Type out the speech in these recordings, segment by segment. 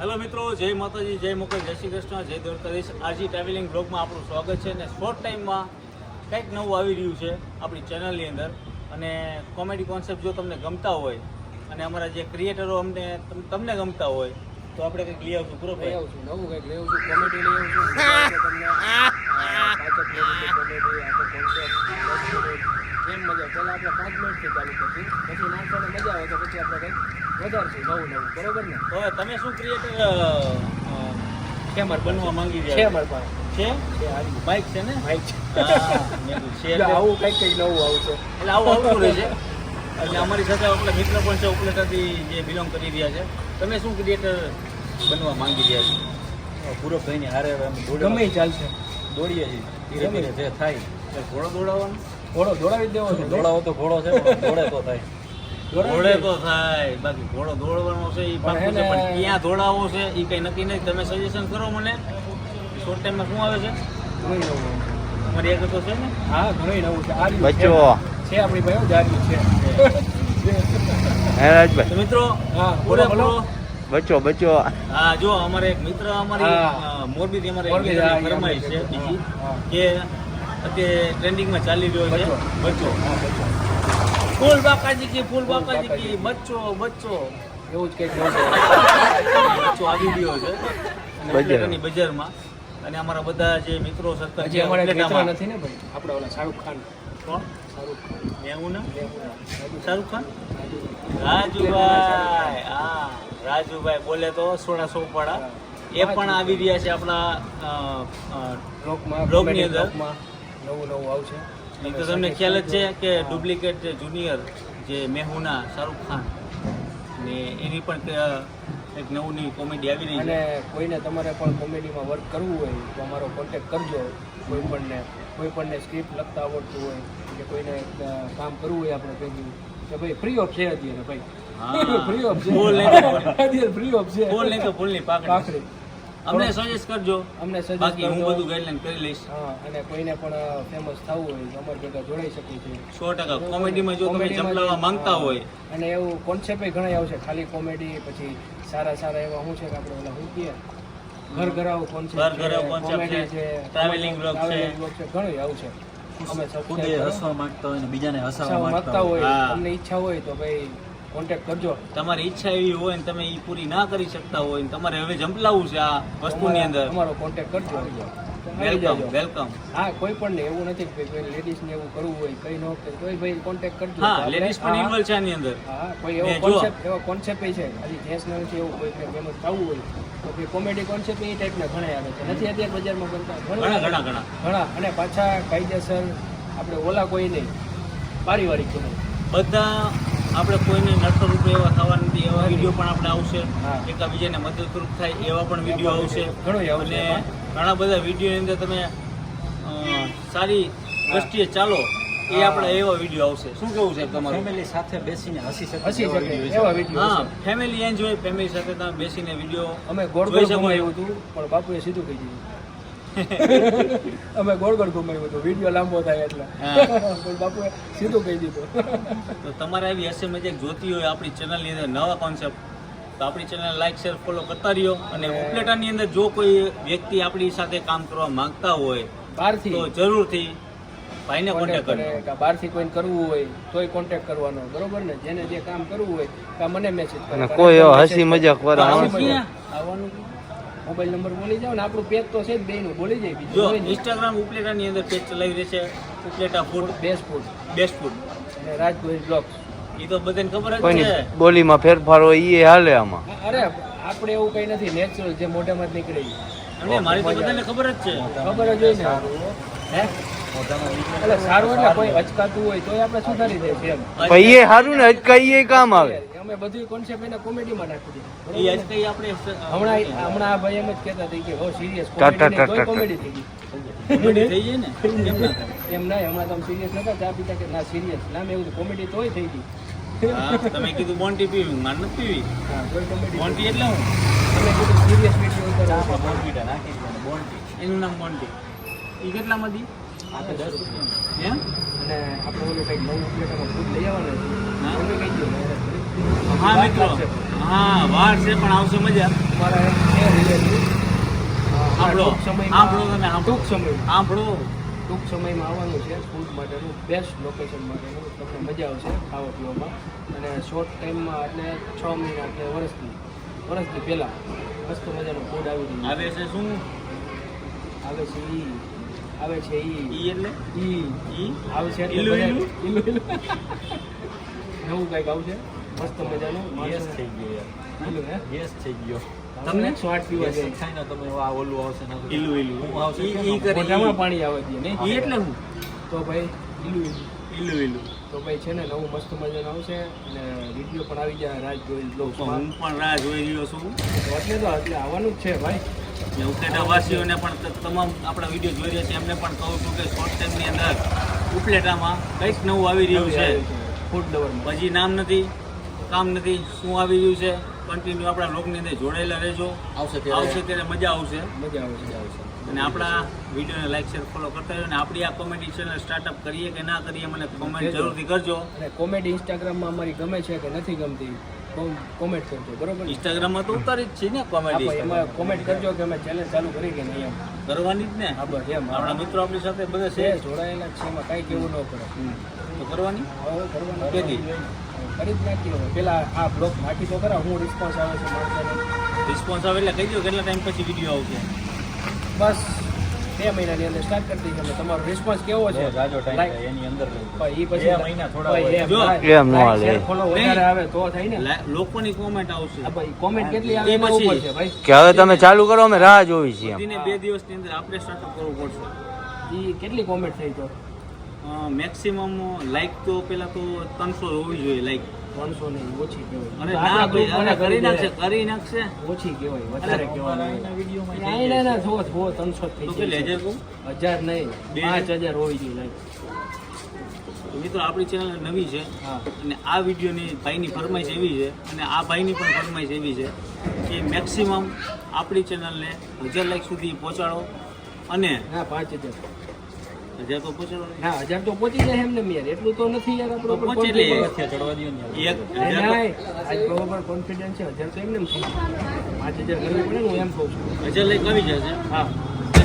Hello મિત્રો જય માતાજી જય મોકલ જય શ્રી કૃષ્ણ જય દ્વારકાધીશ. આજે ટ્રાવેલિંગ બ્લોગમાં આપણું સ્વાગત છે અને શોર્ટ ટાઈમમાં કંઈક નવું આવી રહ્યું છે આપણી ચેનલની અંદર. અને કોમેડી કોન્સેપ્ટ જો તમને ગમતા હોય અને અમારા જે ક્રિએટરો અમને તમને ગમતા હોય તો આપણે કંઈક લઈ આવશું પૂરો લઈ આવું છું નવું કંઈક લઈ આવશું કોમેડી લઈ આવું છું તમને અ, કોમેડી જેમ મજા પહેલાં આપણે પાંચ મિનિટથી ચાલુ કરશું પછી નાનપણે મજા આવે તો પછી આપણે કંઈક વધારશું નવું નવું. બરોબર ને? તો તમે શું ક્રિએટર છે બનવા માંગી છે? રહ્યા મારી પાસે છે બાઇક છે ને? બાઇક છે. આવું કંઈક કંઈક નવું આવશે એટલે આવું આવતું રહે છે. એટલે અમારી સાથે આપણે મિત્ર પણ છે ઉપલેટાથી જે બિલોંગ કરી રહ્યા છે. તમે શું ક્રિએટર બનવા માંગી રહ્યા છો? પૂરો કહીને હારે ગમે ચાલશે. દોડીએ છીએ. ધીરે ધીરે જે થાય. ઘોડો દોડાવવાનો? ઘોડો દોડાવી દેવો છે. દોડાવો તો ઘોડો છે પણ દોડે તો થાય. ઘોડે તો થાય બાકી ઘોડો દોડવાનો છે એ પણ પાકું છે પણ ક્યાં દોડાવવો છે એ કંઈ નક્કી નથી. તમે સજેશન કરો મને. શોર્ટ ટાઈમમાં શું આવે છે. તમારી આગળ તો છે ને? હા ઘણું નવું છે. આ બચ્ચો. છે. છે આપણી ભાઈ જારી છે. રાજભાઈ મિત્રો હા બોલો બોલો. પૂરેપૂરો બચ્ચો બચ્ચો. હા જો અમારે એક મિત્ર અમારી મોરબી થી મોરબીથી અમારે ફરમાઈશ છે બીજી કે અત્યારે ટ્રેન્ડિંગમાં ચાલી રહ્યો છે. બચો બચ્ચો હા બચ્ચો. ફૂલ બાકાજી કી ફૂલ બાપાજી બાકાજી કી. બચ્ચો બચ્ચો એવું જ કંઈક બચ્ચો આવી ગયો છે. બજારની બજારમાં. અને અમારા બધા જે મિત્રો સત્તા છે અમારા એક નથી ને ભાઈ? આપણા ઓલા શાહરુખ ખાન. કોણ? શાહરુખ ખાન. મેહુલ ના શાહરુખ ખાન? રાજુભાઈ. હા. રાજુભાઈ બોલે તો સોળા સોપાડા. એ પણ આવી રહ્યા છે આપણા comedy અંદર. નવું નવું આવશે. તો તમને ખ્યાલ જ છે કે ડુપ્લિકેટ જે જુનિયર જે મેહુના શાહરૂખ ખાન ને એની પણ એક નવું નવી કોમેડી આવી રહી અને કોઈને તમારે પણ કોમેડીમાં વર્ક કરવું હોય તો અમારો કોન્ટેક્ટ કરજો. કોઈ પણને કોઈ પણને સ્ક્રિપ્ટ લખતા આવડતું હોય કે કોઈને કામ કરવું હોય આપણે ભેગું કે ભાઈ ફ્રી ઓફ છે હજી ભાઈ. ફ્રી ઓફ છે ફૂલ નહીં તો ફૂલ. છે નહીં તો ફૂલની પાકડી અમને સજેસ્ટ કરજો. અમને સજેસ્ટ બાકી હું બધું ગાઈડલાઈન કરી લઈશ. હા અને કોઈને પણ ફેમસ થવું હોય તો અમારી ભેગા જોડાઈ શકે છે. સો ટકા. કોમેડીમાં જો તમે કોમેડીમાં માંગતા હોય. અને એવું કોન્સેપ્ટ ઘણા આવશે. ખાલી કોમેડી પછી સારા સારા એવા હું છે કે આપણે ઓલા શું કહીએ? ઘર ઘરાવ કોન્સેપ્ટ ઘર ઘરાવ કોન્સેપ્ટ છે, ટ્રાવેલિંગ બ્લોગ છે. ઘણું આવું આવશે. અમે ખુદે subscribe હસવા માંગતા હોય ને બીજાને હસાવવા માંગતા હોય. અમને ઈચ્છા હોય તો ભાઈ કોન્ટેક્ટ કરજો. તમારી ઈચ્છા એવી હોય ને તમે એ પૂરી ના કરી શકતા હોય ને તમારે હવે જંપલાવું છે આ વસ્તુની અંદર. અમારો કોન્ટેક્ટ કરજો. વેલકમ વેલકમ હા કોઈ પણ ને એવું નથી કે કોઈ લેડીઝ ને એવું કરવું હોય કઈ ન તોય ભાઈ કોન્ટેક્ટ કરજો. હા આપણે- લેડીઝ પણ ઇન્વોલ્વ છે આની અંદર. હા કોઈ એવો કોન્સેપ્ટ એવો કોન્સેપ્ટ છે. હજી જેન્ટ્સ નથી એવું કોઈ ફેમસ થવું હોય તો કોઈ કોમેડી કોન્સેપ્ટ એ ટાઈપના ઘણા આવે છે. નથી અત્યારે બજારમાં બનતા ઘણા ઘણા ઘણા ઘણા. અને પાછા કાયદેસર આપણે ઓલા કોઈ નહીં. પારિવારિક કોઈ બધા આપણે કોઈને રૂપે એવા થવા નથી એવા વીડિયો પણ આપણે આવશે. એકબીજાને મદદરૂપ થાય એવા પણ વીડિયો આવશે. અને ઘણા બધા વિડીયોની અંદર તમે સારી દ્રષ્ટિએ ચાલો એ આપણે એવા વીડિયો આવશે. શું કેવું છે તમારું? ફેમિલી સાથે બેસીને હસી શકે હસી શકે એવા વીડિયો હા ફેમિલી એન્જોય ફેમિલી સાથે તમે બેસીને વીડિયો અમે ગોળ જોઈ ગોળ શકો ઘુમાવ્યું હતું પણ બાપુએ સીધું કહી દીધું. અમે ગોળ ગોળ ઘુમાયું હતું. વીડિયો લાંબો થાય એટલે. પણ બાપુએ સીધું કહી દીધું. તો તમારે આવી હસે મજાક જોતી હોય આપણી ચેનલની અંદર નવા કોન્સેપ્ટ તો આપણી ચેનલ લાઈક શેર ફોલો કરતા રહ્યો. અને ઉપલેટાની અંદર જો કોઈ વ્યક્તિ આપણી સાથે કામ કરવા માંગતા હોય બહારથી. તો જરૂરથી ભાઈને કોન્ટેક્ટ કરજો. બહારથી કોઈને કરવું હોય તોય કોન્ટેક્ટ કરવાનો. બરોબર ને? જેને જે કામ કરવું હોય કે મને મેસેજ કરે. કોઈ હસી મજાક વાળા? આવવાનું. મોબાઈલ નંબર બોલી જાવ ને આપણું પેજ તો છે જ બેયનું. બોલી જાય બીજું. ઇન્સ્ટાગ્રામ ઉપલેટાની અંદર પેજ ચલાવી રહેશે Upleta food best food best food અને રાજગોહિલ બ્લોગ્સ એ તો બધાને ખબર જ છે. બોલીમાં ફેરફાર હોય એ હાલે આમાં. અરે આપણે એવું કઈ નથી. નેચરલ જે મોઢામાં જ નીકળે. અને મારી તો બધાને ખબર જ છે. ખબર જ હોય ને. હે? એટલે સારું એટલે કોઈ અચકાતું હોય તોય આપણે સુધારી દઈએ છીએ એમ. એ સારું ને અચકાઈએ એ કામ આવે. અમે બધું કોન્સેપ્ટ એને કોમેડીમાં નાખી દીધી. કઈ આપણે હમણાં હમણાં આ ભાઈ એમ જ કહેતા થઈ કે હો સિરિયસ. કોમેડી થઈ ગઈ. કોમેડી થઈ ગઈ ને? એમ ના હમણાં તમે સિરિયસ નતા ચા પીતા કે ના સિરિયસ ના મેં એવું કોમેડી તોય થઈ ગઈ. તમે કીધું બોન્ટી પીવી માન નથી પીવી. બોન્ટી એટલે હું? તમે કીધું સિરિયસ વીડિયો ઉપર આમાં બોનવીટા નાખી બોન્ટી એનું નામ બોન્ટી એ કેટલામાં દી આપણે દસ રૂપિયા. એમ અને આપણે ઓલું કંઈક નવું પ્લેટમાં ફૂડ લઈ આવવાનું હા. છે તમે કહી દો હા મિત્રો. હા વાર છે પણ આવશે મજા. આપણો સાંભળો તમે. ટૂંક સમય આપણો ટૂંક સમયમાં આવવાનું છે ફૂડ માટેનું બેસ્ટ લોકેશન માટેનું. તમને મજા આવશે ખાવા પીવામાં. અને શોર્ટ ટાઈમમાં એટલે છ મહિના એટલે વર્ષથી વર્ષથી પહેલાં મસ્ત મજાનું ફૂડ આવી રહ્યું આવે છે શું? આવે છે ઈ. આવે છે ઈ. ઈ એટલે? ઈ. ઈ? આવે છે એટલે. નવું કંઈક આવશે? મસ્ત મજાનું યસ થઈ ગયો યાર. યસ થઈ ગયો. તમને? આઠ પીવા છે થાય ને તમે આ ઓલું આવશે ને ઈલું ઈલું. હું આવશે ઈ- કરે મોઢામાં પાણી આવે છે ને ઈ એટલે હું? તો ભાઈ ઈલું ઈલું. ઈલું તો ભાઈ છે ને નવું મસ્ત મજાનું આવશે અને વીડિયો પણ આવી જાય રાજ જોઈ તો હું પણ રાહ જોઈ રહ્યો છું. એટલે તો એટલે આવવાનું જ છે ભાઈ. ને વાસીઓને પણ તમામ આપણા વીડિયો જોઈ રહ્યા છે. એમને પણ કહું છું કે શોર્ટ ટાઈમની અંદર ઉપલેટામાં કંઈક નવું આવી રહ્યું છે. ફૂડ લવરમાં. હજી નામ નથી. કામ નથી શું આવી રહ્યું છે? કન્ટિન્યુ આપણા લોકની અંદર જોડાયેલા રહેજો. આવશે આવશે ત્યારે મજા આવશે. મજા આવશે આવશે. અને આપણા વિડીયોને લાઈક શેર ફોલો કરતા રહ્યો અને આપણી આ કોમેડી ચેનલ સ્ટાર્ટઅપ કરીએ કે ના કરીએ મને કોમેન્ટ જરૂરથી કરજો. અને કોમેડી ઇન્સ્ટાગ્રામમાં અમારી ગમે છે કે નથી ગમતી કોમેન્ટ કરજો બરોબર ઇન્સ્ટાગ્રામમાં તો ઉતારી જ છે ને કોમેડી એમાં કોમેન્ટ કરજો કે અમે ચેનલ ચાલુ કરી કે નહીં એમ. કરવાની જ ને? હા બસ એમ. આપણા મિત્રો આપણી સાથે બધા છે જોડાયેલા છે એમાં કાંઈ કેવું ન પડે તો કરવાની? કરવાનું? કરી જ હવે પેલા આ બ્લોક નાખી તો ખરા હું રિસ્પોન્સ આવે છે માણસોનો. રિસ્પોન્સ આવે એટલે કહી દો કેટલા ટાઈમ પછી વીડિયો આવશે. બસ બે મહિનાની અંદર સ્ટાર્ટ કરી દઈએ અમે. તમારો રિસ્પોન્સ કેવો છે? રાજો ટાઈમ એની અંદર એ પછી મહિના થોડા એમ ન હાલે. વધારે આવે તો થાય ને. લોકોની કોમેન્ટ આવશે. ભાઈ કોમેન્ટ કેટલી આવે એ પછી. ઉપર છે ભાઈ? કે હવે તમે ચાલુ કરો અમે રાહ જોઈ છીએ. બે દિવસની અંદર આપણે સ્ટાર્ટઅપ કરવું પડશે. એ કેટલી કોમેન્ટ થઈ તો? મેક્સિમમ લાઈક તો પેલા તો ત્રણસો હોવી જોઈએ લાઈક ત્રણસો નહીં ઓછી કહેવાય. કરી નાખશે કરી નાખશે. ઓછી કહેવાય વધારે કહેવાય એના વિડીયોમાં ના ના ના જો જો ત્રણસો થઈ હજાર કહું હજાર નહીં પાંચ હજાર હોવી જોઈએ લાઈક મિત્રો આપણી ચેનલ નવી છે અને આ વિડીયોની ભાઈની ફરમાઈશ એવી છે અને આ ભાઈની પણ ફરમાઈશ એવી છે કે મેક્સિમમ આપણી ચેનલને હજાર લાઈક સુધી પહોંચાડો અને હા પાંચ હજાર. હજાર તો પહોંચે હા હજાર તો પહોંચી જાય એમને યાર એટલું તો નથી યાર આપણો પહોંચી ને એક. આજ બરોબર કોન્ફિડન્સ છે હજાર તો એમને પાંચ હજાર કરવી પડે ને હું એમ કહું છું. હજાર લઈ આવી જશે હા.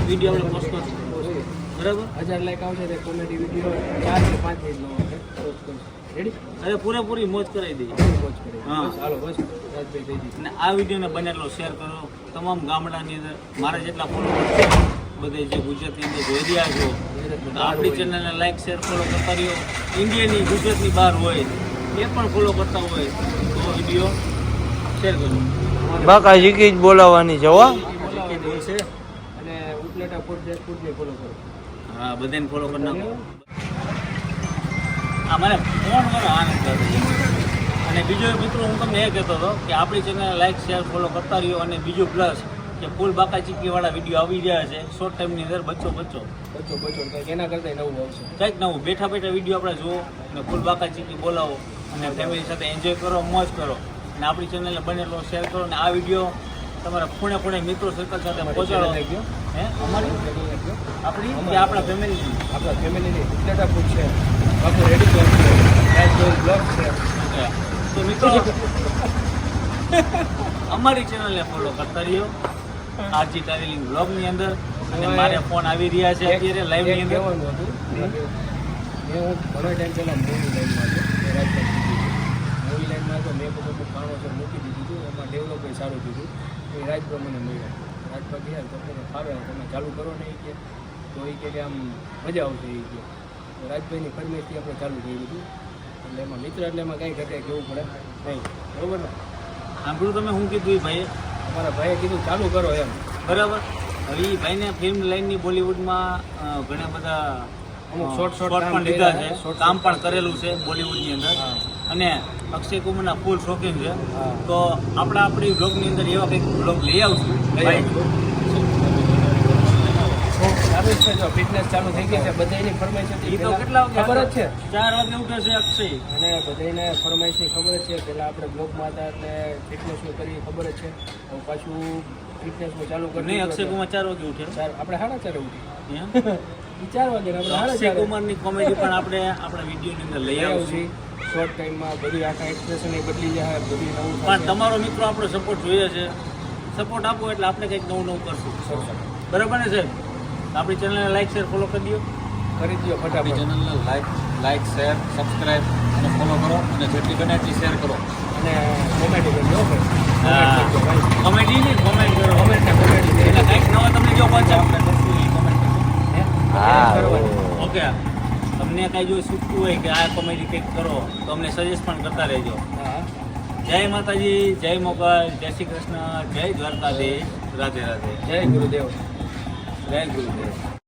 વીડિયો આપણે પોસ્ટ કરશું બરાબર? હજાર લાઈક આવશે તે કોમેડી વીડિયો ચાર કે પાંચ મિનિટનો પોસ્ટ કરશું રેડી અરે પૂરેપૂરી મોજ કરાવી દઈએ. કરી હા. ચાલો બસ. અને આ વિડીયોને બને એટલો શેર કરો. તમામ ગામડાની અંદર મારા જેટલા ફોલોવર છે બધે જે ગુજરાતની અંદર જોઈ રહ્યા છો આપણી ચેનલને લાઈક શેર ફોલો કરતા રહ્યો. ઇન્ડિયાની ગુજરાતની બહાર હોય એ પણ ફોલો કરતા હોય તો વીડિયો શેર કરજો. બાકા શીખી જ બોલાવવાની છે હો. છે. અને ઉપલેટા ફૂડ ફૂડને ફોલો કરો. હા બધાને ફોલો કરી નાખો. હા મને ફોન કરો આનંદ અને બીજો મિત્રો હું તમને એ કહેતો હતો કે આપણી ચેનલને લાઈક શેર ફોલો કરતા રહ્યો અને બીજું પ્લસ કે ફૂલ બાકા ચીકીવાળા વીડિયો આવી રહ્યા છે. શોર્ટ ટાઈમની અંદર બચ્ચો બચ્ચો બચ્ચો બચો કંઈક એના કરતાં નવું આવશે. કંઈક નવું. બેઠા બેઠા વીડિયો આપણે જુઓ અને ફૂલ બાકા ચીકી બોલાવો અને ફેમિલી સાથે એન્જોય કરો મોજ કરો. અને આપણી ચેનલને બનેલો શેર કરો અને આ વીડિયો તમારા ખૂણે ખૂણે મિત્રો સર્કલ સાથે પહોંચાડો. હે? અમારી? આપણી? કે આપણા ફેમિલીની આપણા ફેમિલીની ડેટા ફૂડ છે. બાપુ રેડી બ્લોગ છે. બ્લોગ છે. તો મિત્રો અમારી ચેનલને ફોલો કરતા રહ્યો. આરજી ટ્રાવેલિંગ બ્લોગની અંદર. અને મારે ફોન આવી રહ્યા છે અત્યારે લાઈવની અંદર. હું ઘણો ટાઈમ પહેલાં મૂવી લાઈનમાં હતો રાજભાઈ મૂવી લાઈનમાં હતો મેં બધું અમુક કારણોસર મૂકી દીધું હતું એમાં ડેવલપ સારું કીધું. તો એ રાજભાઈ મને મળ્યા. રાજભાઈ ગયા તમને ફાવે તમે ચાલુ કરો ને એ કે. તો એ કે કે આમ મજા આવશે એ કે. રાજભાઈની ફરમેશથી આપણે ચાલુ કર્યું હતું એટલે એમાં મિત્ર એટલે એમાં કંઈ ઘટે કેવું પડે? નહીં. બરોબર ને? સાંભળ્યું તમે શું કીધું એ અમારા ભાઈએ કીધું ચાલુ કરો એમ. બરાબર. હવે એ ભાઈને ફિલ્મ લાઈનની બોલિવૂડમાં ઘણા બધા અમુક શોર્ટ શોર્ટ પણ લીધા છે. છે, કામ પણ કરેલું છે બોલિવૂડની અંદર. અને અક્ષય કુમારના ફૂલ શોખીન છે. તો આપણે આપણી બ્લોગની અંદર એવા કંઈક બ્લોગ લઈ આવશું. છે જો ફિટનેસ ચાલુ થઈ ગઈ છે બધાની ફરમાઈશ હતી. તો કેટલા વાગે ખબર જ છે. ચાર વાગે ઉઠે છે અક્ષય. અને બધાને ફરમાઈશની ખબર છે. પહેલાં આપણે બ્લોગમાં હતા એટલે ફિટનેસનું કરી ખબર જ છે. પાછું ફિટનેસનું ચાલુ કરી નહીં અક્ષય કુમાર ચાર વાગે ઉઠે. ચાર આપણે સાડા ચાર ઉઠીએ. ચાર વાગે આપણે અક્ષય કુમારની કોમેડી પણ આપણે આપણા વિડીયોની અંદર લઈ આવશું. શોર્ટ ટાઈમમાં બધી આખા એક્સપ્રેશન એ બદલી જાય બધી નવું પણ તમારો મિત્રો આપણો સપોર્ટ જોઈએ છે. સપોર્ટ આપો એટલે આપણે કંઈક નવું નવું કરશું બરાબર ને સાહેબ? આપણી ચેનલને લાઈક શેર ફોલો કરી દો કરી દો ફટાફટ. ચેનલને લાઈક લાઈક શેર સબસ્ક્રાઈબ અને ફોલો કરો અને જેટલી બને એટલી શેર કરો. અને કોમેડી કરજો કોમેડી નહીં કોમેન્ટ કરો. કોમેન્ટ કોમેડી એટલે કંઈક નવા તમને જો કોન્સેપ્ટ આપણે કરશું એ કોમેન્ટ કરજો. ઓકે. તમને કાંઈ જો શીખવું હોય કે આ કોમેડી કંઈક કરો તો અમને સજેસ્ટ પણ કરતા રહેજો. જય માતાજી જય મોગલ જય શ્રી કૃષ્ણ જય દ્વારકાધીશ. રાધે રાધે. જય ગુરુદેવ. જય ગુરુદેવ